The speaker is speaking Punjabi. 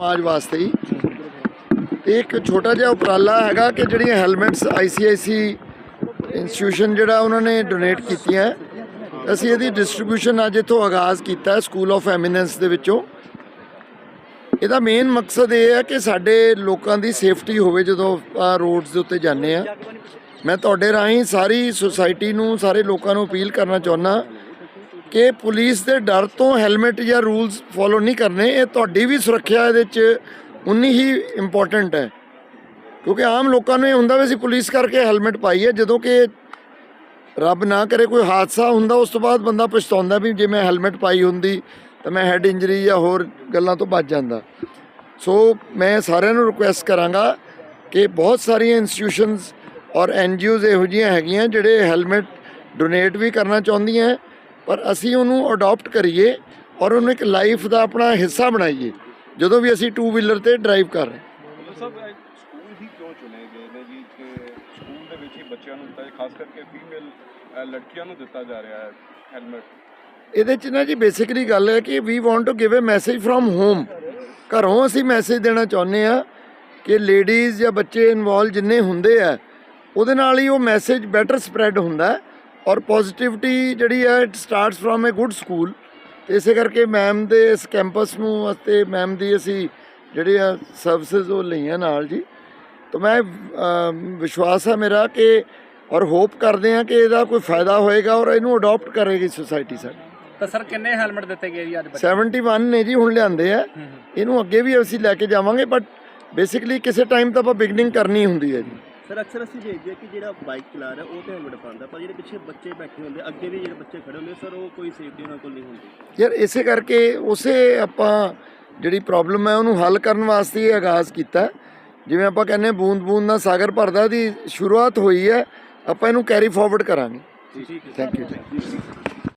ਸਮਾਜ ਵਾਸਤੇ ਹੀ। ਤੇ ਇੱਕ ਛੋਟਾ ਜਿਹਾ ਉਪਰਾਲਾ ਹੈਗਾ ਕਿ ਜਿਹੜੀਆਂ ਹੈਲਮਟਸ ਆਈਸੀਆਈਸੀ ਇੰਸਟੀਟਿਊਸ਼ਨ ਜਿਹੜਾ ਉਹਨਾਂ ਨੇ ਡੋਨੇਟ ਕੀਤੀਆਂ। ਅਸੀਂ ਇਹਦੀ ਡਿਸਟ੍ਰੀਬਿਊਸ਼ਨ ਅੱਜ ਇੱਥੋਂ ਆਗਾਜ਼ ਕੀਤਾ ਸਕੂਲ ਆਫ ਐਮੀਨੈਂਸ ਦੇ ਵਿੱਚੋਂ। ਇਹਦਾ ਮੇਨ ਮਕਸਦ ਇਹ ਹੈ ਕਿ ਸਾਡੇ ਲੋਕਾਂ ਦੀ ਸੇਫਟੀ ਹੋਵੇ ਜਦੋਂ ਰੋਡਸ ਦੇ ਉੱਤੇ ਜਾਂਦੇ ਆ ਮੈਂ ਤੁਹਾਡੇ ਰਾਹੀਂ ਸਾਰੀ ਸੁਸਾਇਟੀ ਨੂੰ, ਸਾਰੇ ਲੋਕਾਂ ਨੂੰ ਅਪੀਲ ਕਰਨਾ ਚਾਹੁੰਦਾ ਕਿ ਪੁਲਿਸ ਦੇ ਡਰ ਤੋਂ ਹੈਲਮਟ ਜਾਂ ਰੂਲਸ ਫੋਲੋ ਨਹੀਂ ਕਰਨੇ, ਇਹ ਤੁਹਾਡੀ ਵੀ ਸੁਰੱਖਿਆ ਇਹਦੇ 'ਚ ਉਨੀ ਹੀ ਇੰਪੋਰਟੈਂਟ ਹੈ। ਕਿਉਂਕਿ ਆਮ ਲੋਕਾਂ ਨੂੰ ਇਹ ਹੁੰਦਾ ਵੀ ਅਸੀਂ ਪੁਲਿਸ ਕਰਕੇ ਹੈਲਮਟ ਪਾਈ ਹੈ, ਜਦੋਂ ਕਿ ਰੱਬ ਨਾ ਕਰੇ ਕੋਈ ਹਾਦਸਾ ਹੁੰਦਾ, ਉਸ ਤੋਂ ਬਾਅਦ ਬੰਦਾ ਪਛਤਾਉਂਦਾ ਵੀ ਜੇ ਮੈਂ ਹੈਲਮਟ ਪਾਈ ਹੁੰਦੀ ਤਾਂ ਮੈਂ ਹੈਡ ਇੰਜਰੀ ਜਾਂ ਹੋਰ ਗੱਲਾਂ ਤੋਂ ਬਚ ਜਾਂਦਾ। ਸੋ ਮੈਂ ਸਾਰਿਆਂ ਨੂੰ ਰਿਕੁਐਸਟ ਕਰਾਂਗਾ ਕਿ ਬਹੁਤ ਸਾਰੀਆਂ ਇੰਸਟੀਟਿਊਸ਼ਨਸ ਔਰ ਐਨਜੀਓਜ਼ ਇਹੋ ਜਿਹੀਆਂ ਹੈਗੀਆਂ ਜਿਹੜੇ ਹੈਲਮਟ ਡੋਨੇਟ ਵੀ ਕਰਨਾ ਚਾਹੁੰਦੀਆਂ ਪਰ ਅਸੀਂ ਉਹਨੂੰ ਅਡਾਪਟ ਕਰੀਏ ਔਰ ਉਹਨੂੰ ਇੱਕ ਲਾਈਫ ਦਾ ਆਪਣਾ ਹਿੱਸਾ ਬਣਾਈਏ। ਜਦੋਂ ਵੀ ਅਸੀਂ ਟੂ ਵੀਲਰ ਤੇ ਡਰਾਈਵ ਕਰ ਰਹੇ ਸਕੂਲ ਹੀ ਕਿਉਂ ਚੁਣੇ ਗਏ ਨੇ ਜੀ? ਕਿ ਸਕੂਲ ਦੇ ਵਿੱਚ ਹੀ ਬੱਚਿਆਂ ਨੂੰ ਦਿੱਤਾ ਖਾਸ ਕਰਕੇ ਫੀਮੇਲ ਲੜਕੀਆਂ ਨੂੰ ਦਿੱਤਾ ਜਾ ਰਿਹਾ ਹੈ ਹੈਲਮਟ ਇਹਦੇ ਚ ਨਾ ਜੀ ਬੇਸਿਕਲੀ ਗੱਲ ਹੈ ਕਿ we want to give a message from home ਘਰੋਂ ਅਸੀਂ ਮੈਸੇਜ ਦੇਣਾ ਚਾਹੁੰਦੇ ਆ ਕਿ ਲੇਡੀਜ਼ ਜਾਂ ਬੱਚੇ ਇਨਵੋਲ ਜਿੰਨੇ ਹੁੰਦੇ ਆ ਉਹਦੇ ਨਾਲ ਹੀ ਉਹ ਮੈਸੇਜ ਬੈਟਰ ਸਪਰੈਡ ਹੁੰਦਾ ਹੈ। ਔਰ ਪੋਜ਼ਿਟਿਵਿਟੀ ਜਿਹੜੀ ਹੈ it starts from a good school ਇਸੇ ਕਰਕੇ ਮੈਮ ਦੇ ਇਸ ਕੈਂਪਸ ਨੂੰ ਅਤੇ ਮੈਮ ਦੀ ਅਸੀਂ ਜਿਹੜੇ ਆ ਸਰਵਿਸਿਜ਼ ਉਹ ਲਈਆਂ ਨਾਲ ਜੀ। ਤਾਂ ਮੈਂ ਵਿਸ਼ਵਾਸ ਹੈ ਮੇਰਾ ਕਿ ਔਰ ਹੋਪ ਕਰਦੇ ਆ ਕਿ ਇਹਦਾ ਕੋਈ ਫਾਇਦਾ ਹੋਏਗਾ ਔਰ ਇਹਨੂੰ ਅਡਾਪਟ ਕਰੇਗੀ ਸੁਸਾਇਟੀ ਸਾਡੀ। ਤਾਂ ਸਰ ਕਿੰਨੇ ਹੈਲਮਟ ਦਿੱਤੇ ਗਏ ਜੀ ਅੱਜ ਬੱਚੇ? 71 ਨੇ ਜੀ ਹੁਣ ਲਿਆਂਦੇ ਆ। ਇਹਨੂੰ ਅੱਗੇ ਵੀ ਅਸੀਂ ਲੈ ਕੇ ਜਾਵਾਂਗੇ ਬਟ ਬੇਸਿਕਲੀ ਕਿਸੇ ਟਾਈਮ ਤਾਂ ਆਪਾਂ ਬਿਗਨਿੰਗ ਕਰਨੀ ਹੁੰਦੀ ਹੈ ਜੀ। ਸਰ ਅਕਸਰ ਅਸੀਂ ਦੇਖਦੇ ਹਾਂ ਕਿ ਜਿਹੜਾ ਬਾਈਕ ਚਲਾ ਰਿਹਾ ਉਹ ਤੇ ਹੈਲਮਟ ਪਾਉਂਦਾ ਪਰ ਜਿਹੜੇ ਪਿੱਛੇ ਬੱਚੇ ਬੈਠੇ ਹੁੰਦੇ ਅੱਗੇ ਵੀ ਜਿਹੜੇ ਬੱਚੇ ਖੜੇ ਹੁੰਦੇ ਸਰ ਉਹ ਕੋਈ ਸੇਫਟੀ ਉਹਨਾਂ ਕੋਲ ਨਹੀਂ ਹੁੰਦੀ। ਯਾਰ ਇਸੇ ਕਰਕੇ ਉਸੇ ਆਪਾਂ ਜਿਹੜੀ ਪ੍ਰੋਬਲਮ ਹੈ ਉਹਨੂੰ ਹੱਲ ਕਰਨ ਵਾਸਤੇ ਇਹ ਆਗਾਜ਼ ਕੀਤਾ। ਜਿਵੇਂ ਆਪਾਂ ਕਹਿੰਦੇ ਬੂੰਦ ਬੂੰਦ ਨਾਲ ਸਾਗਰ ਭਰਦਾ ਦੀ ਸ਼ੁਰੂਆਤ ਹੋਈ ਹੈ ਆਪਾਂ ਇਹਨੂੰ ਕੈਰੀ ਫਾਰਵਰਡ ਕਰਾਂਗੇ। ਠੀਕ ਹੈ। Thank you